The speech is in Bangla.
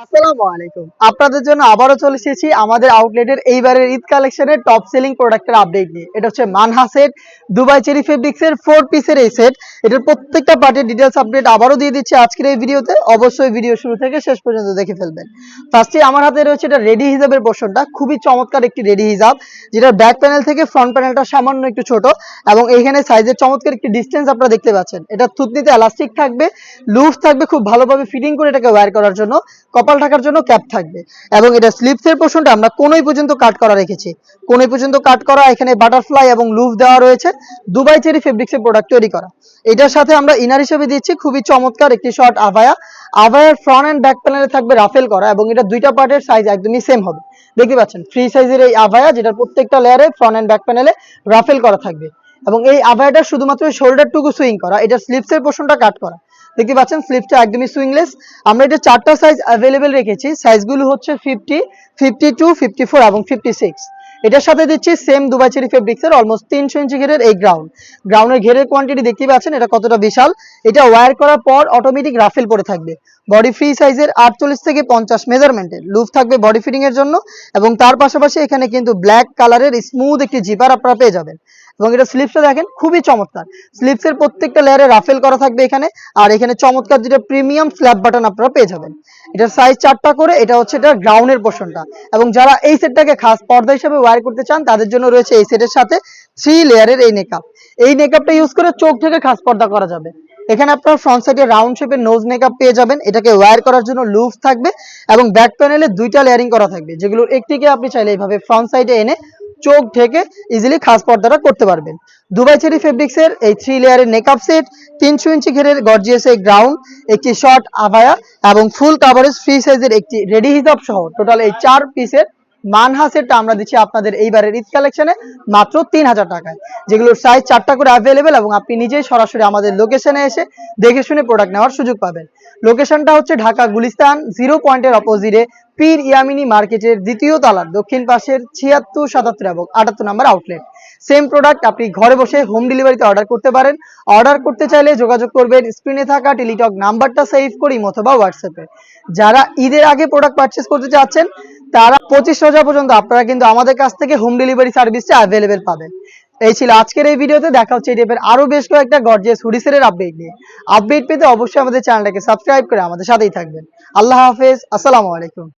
আসসালামু আলাইকুম। আপনাদের জন্য আবারও চলে এসেছি আমাদের আউটলেটের এইবারের ঈদ কালেকশনের টপ সেলিং প্রোডাক্টের আপডেট নিয়ে। এটা হচ্ছে মানহা সেট দুবাই চেরি ফেব্রিক্সের ফোর পিসের এই সেট এটার প্রত্যেকটা পার্টির ডিটেলস আপডেট আবারও দিয়ে দিচ্ছি আজকের এই ভিডিওতে। অবশ্যই ভিডিও শুরু থেকে শেষ পর্যন্ত দেখে ফেলবেন। ফার্স্টে আমার হাতে রয়েছে এটা রেডি পোর্শনটা খুবই চমৎকার একটি রেডি যেটা ব্যাক প্যানেল থেকে ফ্রন্ট প্যানেলটা সামান্য একটু ছোট এবং এখানে সাইজের চমৎকার একটি ডিস্টেন্স আপনারা দেখতে পাচ্ছেন। এটা থুতনিতে এলাস্টিক থাকবে লুফ থাকবে, খুব ভালোভাবে ফিটিং করে এটাকে ওয়্যার করার জন্য। কপাল ঢাকার জন্য ক্যাপ থাকবে। এবং এটা স্লিপসের পোর্শনটা আমরা কোনোই পর্যন্ত কাট করা রেখেছি। কোনোই পর্যন্ত কাট করা, এখানে বাটারফ্লাই এবং লুফ দেওয়া রয়েছে। দুবাই চেরি ফেব্রিক্সের প্রোডাক্ট তৈরি করা। এটার সাথে আমরা ইনার হিসেবে দিচ্ছি খুবই চমৎকার একটি শর্ট আভায়া আভায়ার ফ্রন্ট অ্যান্ড ব্যাক প্যানেলে থাকবে রাফেল করা এবং এটা দুইটা পার্টের সাইজ একদমই সেম হবে। দেখতে পাচ্ছেন ফ্রি সাইজের এই আভায়া যেটা প্রত্যেকটা লেয়ারে ফ্রন্ট অ্যান্ড ব্যাক প্যানেলে রাফেল করা থাকবে। এবং এই আভায়াটা শুধুমাত্র শোল্ডার টুকু সুইং করা, এটা স্লিপসের পোর্শনটা কাট করা। দেখতে পাচ্ছেন স্লিপটা একদমই সুইংলেস আমরা এটা চারটা সাইজ অ্যাভেলেবেল রেখেছি। সাইজগুলো হচ্ছে fifty fifty two fifty four এবং ফিফটি সিক্স এটার সাথে দিচ্ছি সেম দুবাই চেরি ফেব্রিক্সের অলমোস্ট তিনশো ইঞ্চি ঘেরের এই গ্রাউন্ড গ্রাউন্ডের ঘেরের কোয়ান্টিটি দেখতে পাচ্ছেন, এটা কতটা বিশাল। এটা ওয়্যার করার পর অটোমেটিক রাফেল পরে থাকবে। বডি ফ্রি সাইজের আটচল্লিশ থেকে পঞ্চাশ মেজারমেন্টের লুফ থাকবে বডি ফিটিং এর জন্য এবং তার পাশাপাশি এখানে কিন্তু ব্ল্যাক কালারের স্মুথ একটি জিপার আপনারা পেয়ে যাবেন। এবং এটা স্লিপসটা দেখেন খুবই চমৎকার। স্লিপসের প্রত্যেকটা লেয়ারে রাফেল করা থাকবে এখানে। আর এখানে চমৎকার যেটা প্রিমিয়াম স্ল্যাব বাটন আপনারা পেয়ে যাবেন। এটার সাইজ চারটা করে, এটা হচ্ছে এটা গ্রাউন্ডের পোর্শনটা এবং যারা এই সেটটাকে খাস পর্দা হিসেবে ওয়্যার করতে চান, তাদের জন্য রয়েছে এই সেটের সাথে থ্রি লেয়ারের এই মেকআপ এই মেকআপটা ইউজ করে চোখ থেকে খাস পর্দা করা যাবে। এখানে আপনার ফ্রন্ট সাইডে রাউন্ড শেপের নোজ মেকআপ পেয়ে যাবেন। এটাকে ওয়্যার করার জন্য লুফ থাকবে এবং ব্যাক প্যানেলে দুইটা লেয়ারিং করা থাকবে। যেগুলোর একটিকে আপনি চাইলে এইভাবে ফ্রন্ট সাইডে এনে চোখ ঢেকে ইজিলি খাস পর্দাটা করতে পারবেন। দুবাই চেরি ফেব্রিক্সের এই থ্রি লেয়ারের মেকআপ সেট তিনশো ইঞ্চি ঘেরের গর্জিয়াস এই গ্রাউন্ড একটি শর্ট আভায়া এবং ফুল কাভারেজ ফ্রি সাইজের একটি রেডি হিসাব সহ টোটাল এই চার পিসের মানহা সেটটা আমরা দিচ্ছি আপনাদের এইবারের ঈদ কালেকশনে মাত্র তিন হাজার টাকায়, যেগুলোর সাইজ চারটা করে অ্যাভেলেবেল এবং আপনি নিজেই সরাসরি আমাদের লোকেশনে এসে দেখে শুনে প্রোডাক্ট নেওয়ার সুযোগ পাবেন। লোকেশনটা হচ্ছে ঢাকা গুলিস্তান জিরো পয়েন্টের অপোজিটে পীর ইয়ামিনী মার্কেটের দ্বিতীয় তলার দক্ষিণ পাশের ছিয়াত্তর, সাতাত্তর এবং আটাত্তর নাম্বার আউটলেট সেম প্রোডাক্ট আপনি ঘরে বসে হোম ডেলিভারিতে অর্ডার করতে পারেন। অর্ডার করতে চাইলে যোগাযোগ করবেন স্ক্রিনে থাকা টেলিটক নাম্বারটা সেভ করি অথবা হোয়াটসঅ্যাপে যারা ঈদের আগে প্রোডাক্ট পারচেস করতে চাচ্ছেন তারা পঁচিশ রোজা পর্যন্ত আপনারা কিন্তু আমাদের কাছ থেকে হোম ডেলিভারি সার্ভিসটা অ্যাভেলেবেল পাবেন। এই ছিল আজকের এই ভিডিওতে দেখা হচ্ছে এই আরও আরও বেশ কয়েকটা গর্জিয়াস হুডিসের আপডেট নিয়ে। আপডেট পেতে অবশ্যই আমাদের চ্যানেলটাকে সাবস্ক্রাইব করে আমাদের সাথেই থাকবেন। আল্লাহ হাফেজ, আসসালামু আলাইকুম।